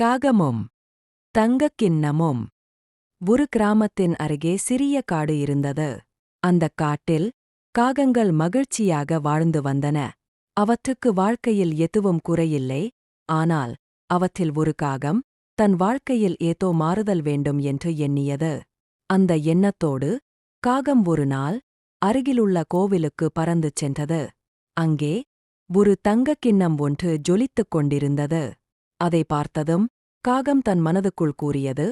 காகமும் தங்கக் கிண்ணமும். ஒரு கிராமத்தின் அருகே சிறிய காடு இருந்தது. அந்தக் காட்டில் காகங்கள் மகிழ்ச்சியாக வாழ்ந்து வந்தன. அவற்றுக்கு வாழ்க்கையில் எதுவும் குறையில்லை. ஆனால் அவற்றில் ஒரு காகம் தன் வாழ்க்கையில் ஏதோ மாறுதல் வேண்டும் என்று எண்ணியது. அந்த எண்ணத்தோடு காகம் ஒரு நாள் அருகிலுள்ள கோவிலுக்கு பறந்து சென்றது. அங்கே ஒரு தங்கக் கிண்ணம் ஒன்று ஜொலித்துக் கொண்டிருந்தது. அதை பார்த்ததும் காகம் தன் மனதுக்குள் கூறியது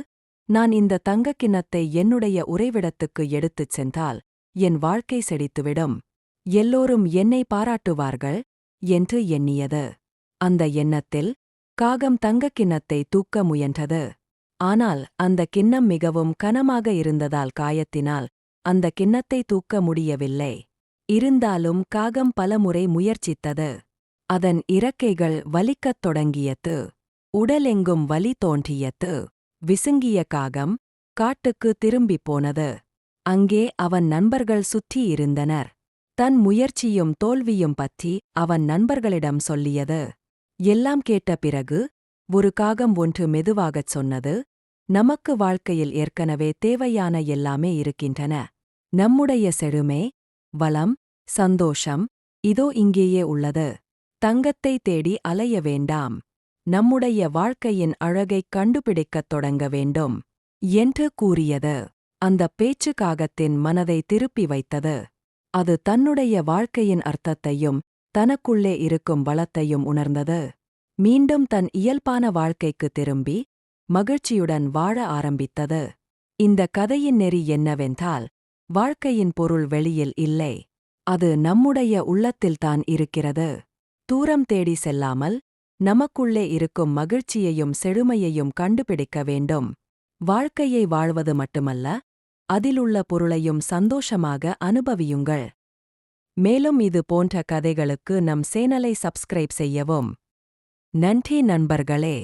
நான் இந்த தங்கக் கிண்ணத்தை என்னுடைய உறைவிடத்துக்கு எடுத்துச் சென்றால் என் வாழ்க்கை செழித்துவிடும் எல்லோரும் என்னை பாராட்டுவார்கள் என்று எண்ணியது. அந்த எண்ணத்தில் காகம் தங்கக் கிண்ணத்தை தூக்க முயன்றது. ஆனால் அந்த கிண்ணம் மிகவும் கனமாக இருந்ததால் காயத்தினால் அந்த கிண்ணத்தை தூக்க முடியவில்லை. இருந்தாலும் காகம் பலமுறை முயற்சித்தது. அதன் இறக்கைகள் வலிக்கத் தொடங்கியது. உடலெங்கும் வலி தோன்றியது. விசுங்கிய காகம் காட்டுக்கு திரும்பிப் போனது. அங்கே அவன் நண்பர்கள் சுற்றி இருந்தனர். தன் முயற்சியும் தோல்வியும் பற்றி அவன் நண்பர்களிடம் சொல்லியது. எல்லாம் கேட்ட பிறகு ஒரு காகம் ஒன்று மெதுவாகச் சொன்னது. நமக்கு வாழ்க்கையில் ஏற்கனவே தேவையான எல்லாமே இருக்கின்றன. நம்முடைய செழுமே வளம் சந்தோஷம் இதோ இங்கேயே உள்ளது. தங்கத்தை தேடி அலைய வேண்டாம். நம்முடைய வாழ்க்கையின் அழகைக் கண்டுபிடிக்கத் தொடங்க வேண்டும் என்று கூறியது. அந்த பேச்சு காகத்தின் மனதை திருப்பி வைத்தது. அது தன்னுடைய வாழ்க்கையின் அர்த்தத்தையும் தனக்குள்ளே இருக்கும் வளத்தையும் உணர்ந்தது. மீண்டும் தன் இயல்பான வாழ்க்கைக்கு திரும்பி மகிழ்ச்சியுடன் வாழ ஆரம்பித்தது. இந்த கதையின் நெறி என்னவென்றால் வாழ்க்கையின் பொருள் வெளியில் இல்லை. அது நம்முடைய உள்ளத்தில்தான் இருக்கிறது. தூரம் தேடி செல்லாமல் நமக்குள்ளே இருக்கும் மகிழ்ச்சியையும் செழுமையையும் கண்டுபிடிக்க வேண்டும். வாழ்க்கையை வாழ்வது மட்டுமல்ல அதிலுள்ள பொருளையும் சந்தோஷமாக அனுபவியுங்கள். மேலும் இது போன்ற கதைகளுக்கு நம் சேனலை சப்ஸ்கிரைப் செய்யவும். நன்றி நண்பர்களே!